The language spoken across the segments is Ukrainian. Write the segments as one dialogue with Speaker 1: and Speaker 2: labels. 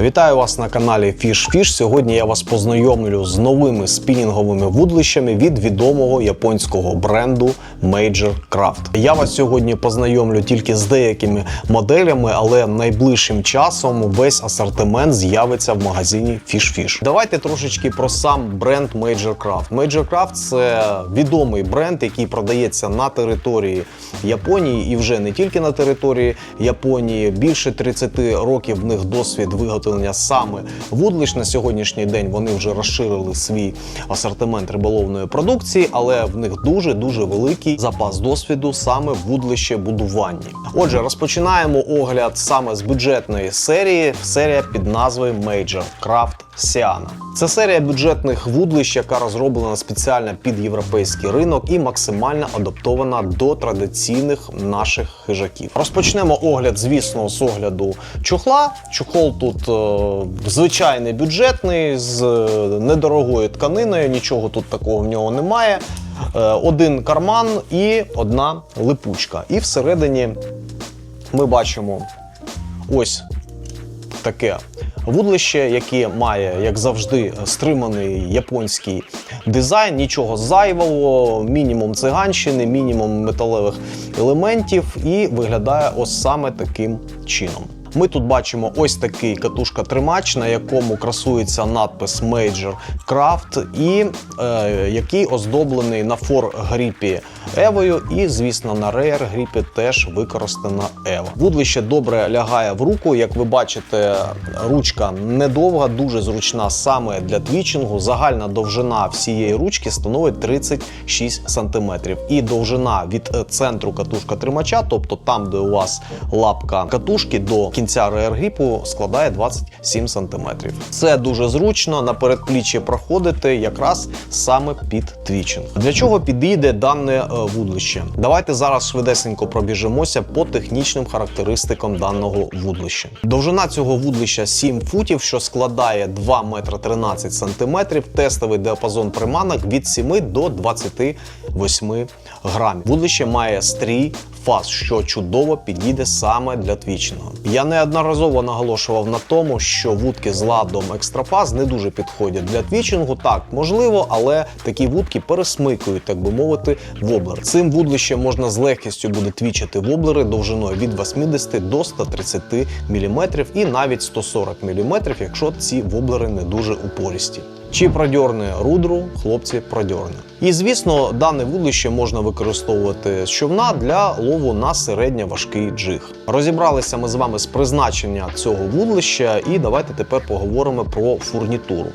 Speaker 1: Вітаю вас на каналі Fish Fish. Сьогодні я вас познайомлю з новими спінінговими вудлищами від відомого японського бренду Major Craft. Я вас сьогодні познайомлю тільки з деякими моделями, але найближчим часом весь асортимент з'явиться в магазині Fish Fish. Давайте трошечки про сам бренд Major Craft. Major Craft – це відомий бренд, який продається на території Японії і вже не тільки на території Японії. Більше 30 років в них досвід виготовлення саме вудлищ. На сьогоднішній день вони вже розширили свій асортимент риболовної продукції, але в них дуже дуже великий запас досвіду саме вудлище будуванні. Отже, розпочинаємо огляд саме з бюджетної серії. Серія під назвою Major Craft Сіана. Це серія бюджетних вудлищ, яка розроблена спеціально під європейський ринок і максимально адаптована до традиційних наших хижаків. Розпочнемо огляд, звісно, з огляду чохла. Чохол тут е, звичайний бюджетний з е, недорогою тканиною, нічого тут такого в нього немає. Е, один карман і одна липучка. І всередині ми бачимо ось таке вудлище, яке має, як завжди, стриманий японський дизайн, нічого зайвого, мінімум циганщини, мінімум металевих елементів, і виглядає ось саме таким чином. Ми тут бачимо ось такий катушка-тримач, на якому красується надпис Major Craft, і е, який оздоблений на фор гріпі Евою, і, звісно, на реєр гріпі теж використана Ева. Вудлище добре лягає в руку. Як ви бачите, ручка недовга, дуже зручна саме для твічингу. Загальна довжина всієї ручки становить 36 см. І довжина від центру катушка тримача, тобто там, де у вас лапка катушки, до кінця реєр-гріпу складає 27 см. Це дуже зручно на передпліччі проходити якраз саме під твічинг. Для чого підійде дане е, вудлище? Давайте зараз швидесенько пробіжимося по технічним характеристикам даного вудлища. Довжина цього вудлища 7 футів, що складає 2 метри 13 сантиметрів. Тестовий діапазон приманок від 7 до 28 грамів. Вудлище має стрій фаз, що чудово підійде саме для твічингу. Я неодноразово наголошував на тому, що вудки з ладом екстрафаз не дуже підходять для твічингу. Так, можливо, але такі вудки пересмикують, так би мовити, воблер. Цим вудлищем можна з легкістю буде твічити воблери довжиною від 80 до 130 мм і навіть 140 мм, якщо ці воблери не дуже упорісті. Чи продьорне рудру, хлопці продьорне. І звісно, дане вудлище можна використовувати з човна для лову на середньоважкий джиг. Розібралися ми з вами з призначення цього вудлища, і давайте тепер поговоримо про фурнітуру.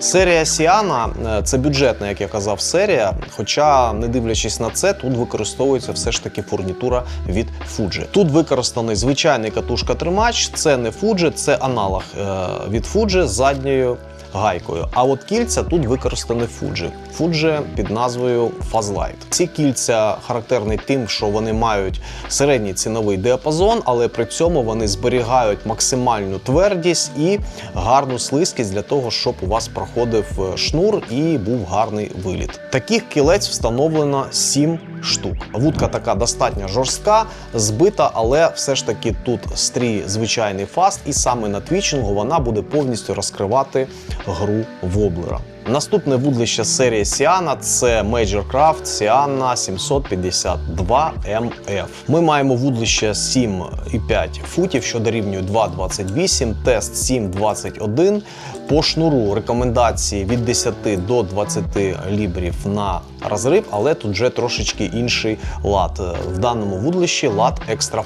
Speaker 1: Серія Сіана е, це бюджетна, як я казав, серія. Хоча, не дивлячись на це, тут використовується все ж таки фурнітура від Fuji. Тут використаний звичайний катушка-тримач, це не Fuji, це аналог е, від Fuji з задньою гайкою. А от кільця тут використані Fuji. Fuji під назвою Fazlight. Ці кільця характерні тим, що вони мають середній ціновий діапазон, але при цьому вони зберігають максимальну твердість і гарну слизькість для того, щоб у вас проходив е, шнур і був гарний виліт. Таких кілець встановлено 7 штук. Вудка така достатньо жорстка, збита, але все ж таки тут стрій звичайний фаст, і саме на твічингу вона буде повністю розкривати гру воблера. Наступне вудлище серії Сіана це Major Craft Сіана 752 MF. Ми маємо вудлище 7,5 футів, що дорівнює 2,28, тест 7,21. По шнуру рекомендації від 10 до 20 лібрів на розрив, але тут вже трошечки інший лад. В даному вудлищі лад. Extra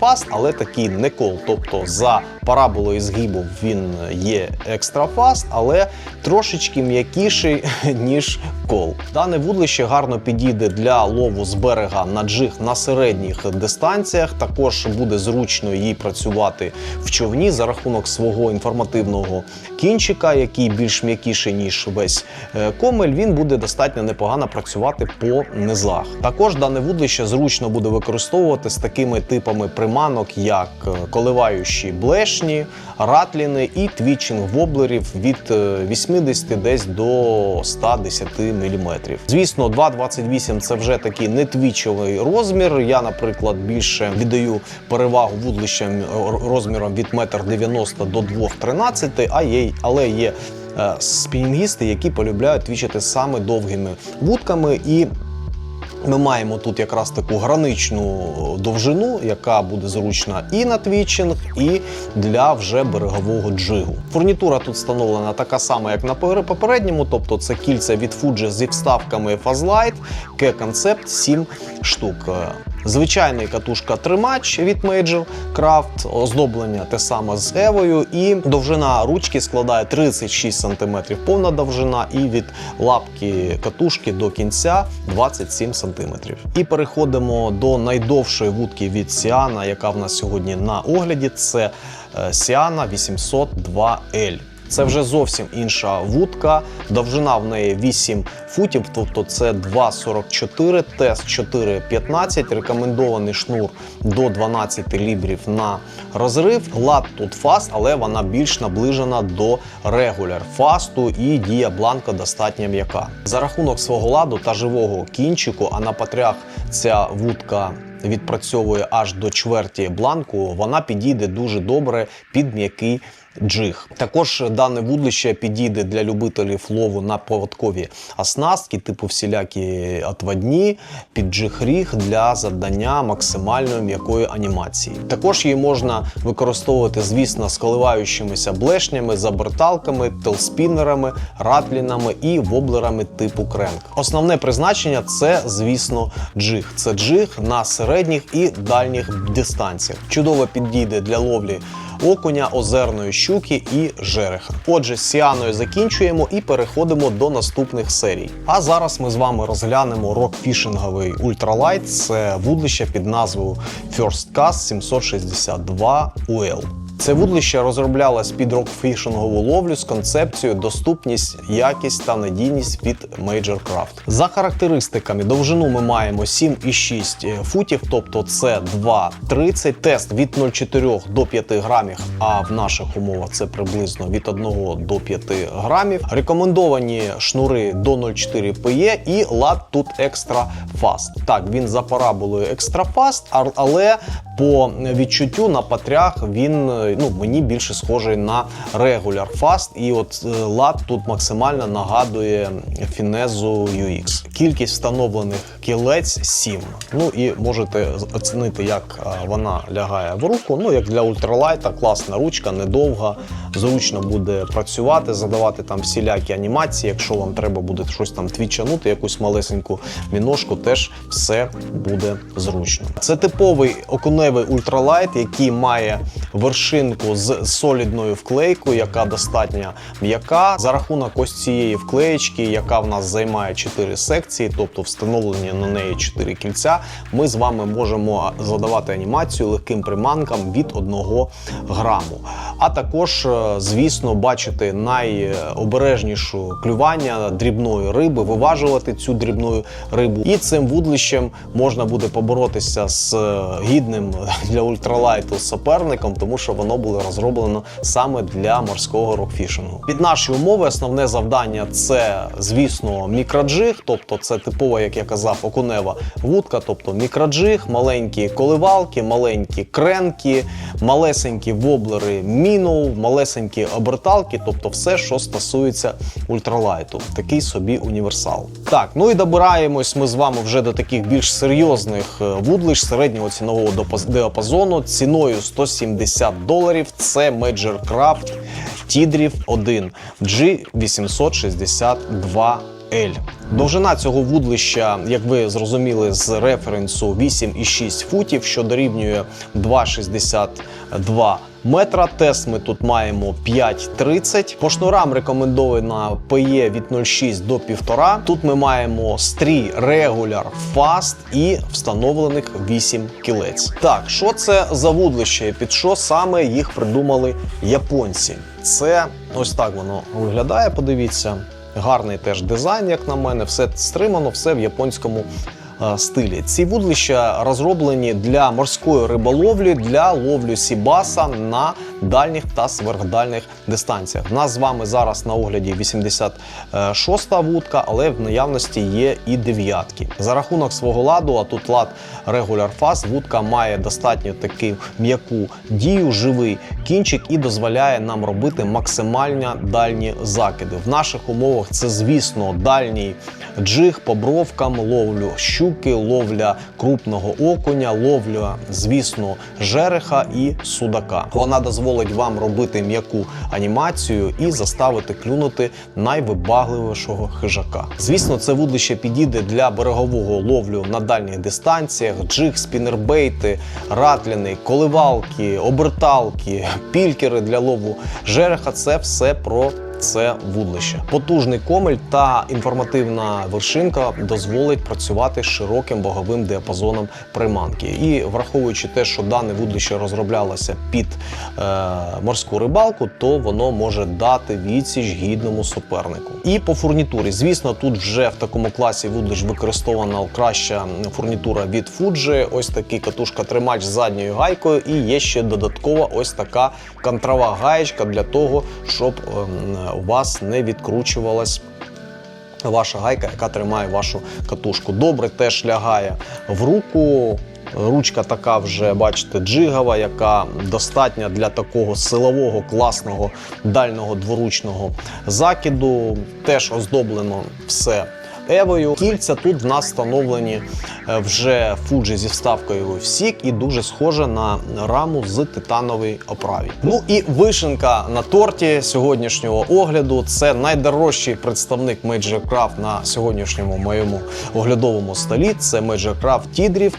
Speaker 1: Fast, але такий не кол. Тобто за параболою згибу він є Fast, але трошечки м'якіший, ніж кол. Дане вудлище гарно підійде для лову з берега на джиг на середніх дистанціях. Також буде зручно їй працювати в човні за рахунок свого інформативного кінчика, який більш м'якіший, ніж весь е, комель. Він буде достатньо непогано працювати по низах. Судах. Також дане вудлище зручно буде використовувати з такими типами приманок, як е, коливаючі блешні, ратліни і твічинг воблерів від е, 80 десь до 110 мм. Звісно, 2,28 це вже такий не твічовий розмір. Я, наприклад, більше віддаю перевагу вудлищам е, розміром від 1,90 м до 2,13 а є, але є е, спінінгісти, які полюбляють твічити саме довгими вудками і. Ми маємо тут якраз таку граничну довжину, яка буде зручна і на твічинг, і для вже берегового джигу. Фурнітура тут встановлена така сама, як на пер- попередньому, тобто це кільця від Fuji зі вставками Fazlight, K-Concept 7 штук. Звичайний катушка тримач від Major Craft, оздоблення те саме з Евою, і довжина ручки складає 36 см повна довжина, і від лапки катушки до кінця 27 см. І переходимо до найдовшої вудки від Сіана, яка в нас сьогодні на огляді. Це е, Сіана 802L. Це вже зовсім інша вудка. Довжина в неї 8 футів, тобто це 2,44, тест 4,15, рекомендований шнур до 12 лібрів на розрив. Лад тут фаст, але вона більш наближена до регуляр фасту і дія бланка достатньо м'яка. За рахунок свого ладу та живого кінчику, а на патрях ця вудка відпрацьовує аж до чверті бланку, вона підійде дуже добре під м'який джиг. Також дане вудлище підійде для любителів лову на поводкові оснастки, типу всілякі отводні, під джиг-ріг для завдання максимальної м'якої анімації. Також її можна використовувати, звісно, з коливаючимися блешнями, заберталками, телспінерами, ратлінами і воблерами типу кренк. Основне призначення це, звісно, джиг. Це джиг на середніх і дальніх дистанціях. Чудово підійде для ловлі окуня, озерної щуки і жереха. Отже, з сіаною закінчуємо і переходимо до наступних серій. А зараз ми з вами розглянемо рок-фішинговий ультралайт. Це вудлище під назвою First Cast 762 UL. Це вудлище розроблялось під рокфішингову ловлю з концепцією доступність, якість та надійність від Major Craft. За характеристиками довжину ми маємо 7,6 футів, тобто це 2,30, тест від 0,4 до 5 грамів, а в наших умовах це приблизно від 1 до 5 грамів. Рекомендовані шнури до 0,4 PE і лад тут екстра фаст. Так, він за параболою екстра фаст, але по відчуттю на патрях він ну, мені більше схожий на регуляр фаст. І от е, лад тут максимально нагадує фінезу UX. Кількість встановлених кілець 7. Ну і можете оцінити, як е, вона лягає в руку. Ну, як для ультралайта, класна ручка, недовга, зручно буде працювати, задавати там всілякі анімації. Якщо вам треба буде щось там твічанути, якусь малесеньку міношку, теж все буде зручно. Це типовий окуневий ультралайт, який має вершинку з солідною вклейкою, яка достатньо м'яка. За рахунок ось цієї вклеєчки, яка в нас займає 4 секції, тобто встановлені на неї 4 кільця, ми з вами можемо задавати анімацію легким приманкам від 1 граму. А також, е, звісно, бачити найобережнішу клювання дрібної риби, виважувати цю дрібну рибу. І цим вудлищем можна буде поборотися з е, гідним для ультралайту суперником, тому що воно було розроблено саме для морського рокфішингу. Під наші умови основне завдання це, звісно, мікроджиг, тобто це типова, як я казав, окунева вудка, тобто мікроджиг, маленькі коливалки, маленькі кренки, малесенькі воблери мінов, малесенькі оберталки, тобто все, що стосується ультралайту. Такий собі універсал. Так, ну і добираємось ми з вами вже до таких більш серйозних е, вудлищ середнього цінового діапазону ціною 170 доларів. Це Major Craft Tidriv 1 G862 L. Довжина цього вудлища, як ви зрозуміли, з референсу 8,6 футів, що дорівнює 2,62 метра. Тест ми тут маємо 5,30. По шнурам рекомендована PE від 0,6 до 1,5. Тут ми маємо стрій регуляр фаст і встановлених 8 кілець. Так, що це за вудлище? Під що саме їх придумали японці? Це ось так воно виглядає. Подивіться. Гарний теж дизайн, як на мене, все стримано, все в японському стилі. Ці вудлища розроблені для морської риболовлі, для ловлю сібаса на дальніх та сверхдальних дистанціях. У нас з вами зараз на огляді 86-та вудка, але в наявності є і дев'ятки. За рахунок свого ладу, а тут лад Regular Fast, вудка має достатньо таку м'яку дію, живий кінчик і дозволяє нам робити максимально дальні закиди. В наших умовах це, звісно, дальній джиг по бровкам, ловлю щуки, ловля крупного окуня, ловля, звісно, жереха і судака. Вона дозволить вам робити м'яку анімацію і заставити клюнути найвибагливішого хижака. Звісно, це вудлище підійде для берегового ловлю на дальніх дистанціях, джиг, спінербейти, ратліни, коливалки, оберталки, пількери для лову жереха. Це все про це вудлище. Потужний комель та інформативна вершинка дозволить працювати широким боговим діапазоном приманки. І враховуючи те, що дане вудлище розроблялося під е, морську рибалку, то воно може дати відсіч гідному супернику. І по фурнітурі, звісно, тут вже в такому класі вудлищ використована краща фурнітура від Fuji. Ось такий катушка-тримач з задньою гайкою, і є ще додаткова ось така контрова гаєчка для того, щоб ем, у вас не відкручувалась ваша гайка, яка тримає вашу катушку. Добре теж лягає в руку. Ручка така вже, бачите, джигова, яка достатня для такого силового, класного дальнього дворучного закиду. Теж оздоблено все евою. Кільця тут в нас встановлені е, вже Fuji зі вставкою в сік і дуже схоже на раму з титанової оправі. Ну і вишенка на торті сьогоднішнього огляду. Це найдорожчий представник Major Craft на сьогоднішньому моєму оглядовому столі. Це Major Craft T-Drift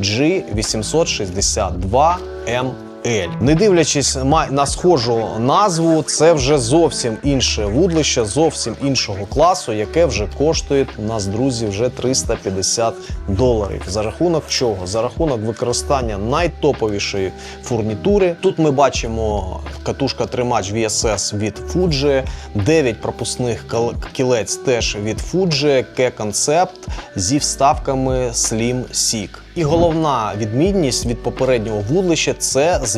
Speaker 1: 5G862M. Ель. Не дивлячись на схожу назву, це вже зовсім інше вудлище, зовсім іншого класу, яке вже коштує у нас, друзі, вже 350 доларів. За рахунок чого? За рахунок використання найтоповішої фурнітури. Тут ми бачимо катушка тримач VSS від Fuji, 9 пропускних кілець теж від Fuji, K-Concept зі вставками Slim Sig. І головна відмінність від попереднього вудлища це, звісно,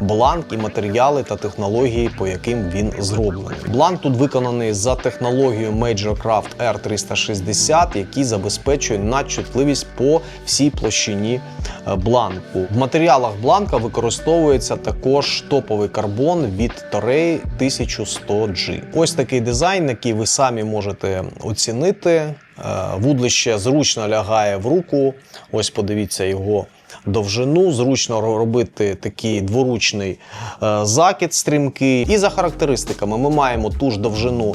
Speaker 1: бланк і матеріали та технології, по яким він зроблений. Бланк тут виконаний за технологією Major Craft R360, який забезпечує надчутливість по всій площині е, бланку. В матеріалах бланка використовується також топовий карбон від Toray 1100G. Ось такий дизайн, який ви самі можете оцінити. Е, Вудлище зручно лягає в руку. Ось подивіться його довжину. Зручно робити такий дворучний е, закид стрімкий. І за характеристиками ми маємо ту ж довжину.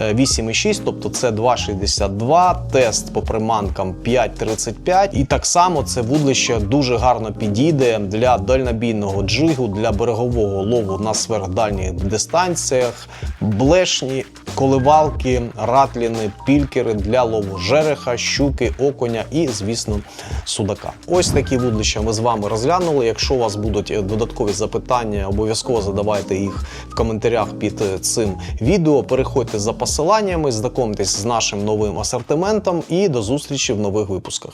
Speaker 1: е, 8,6, тобто це 2,62, тест по приманкам 5,35. І так само це вудлище дуже гарно підійде для дальнобійного джигу, для берегового лову на сверхдальніх дистанціях, блешні, коливалки, ратліни, пількери для лову жереха, щуки, окуня і, звісно, судака. Ось такі вудлища ми з вами розглянули. Якщо у вас будуть е, додаткові запитання, обов'язково задавайте їх в коментарях під е, цим відео. Переходьте за посиланнями, знайомтесь з нашим новим асортиментом і до зустрічі в нових випусках.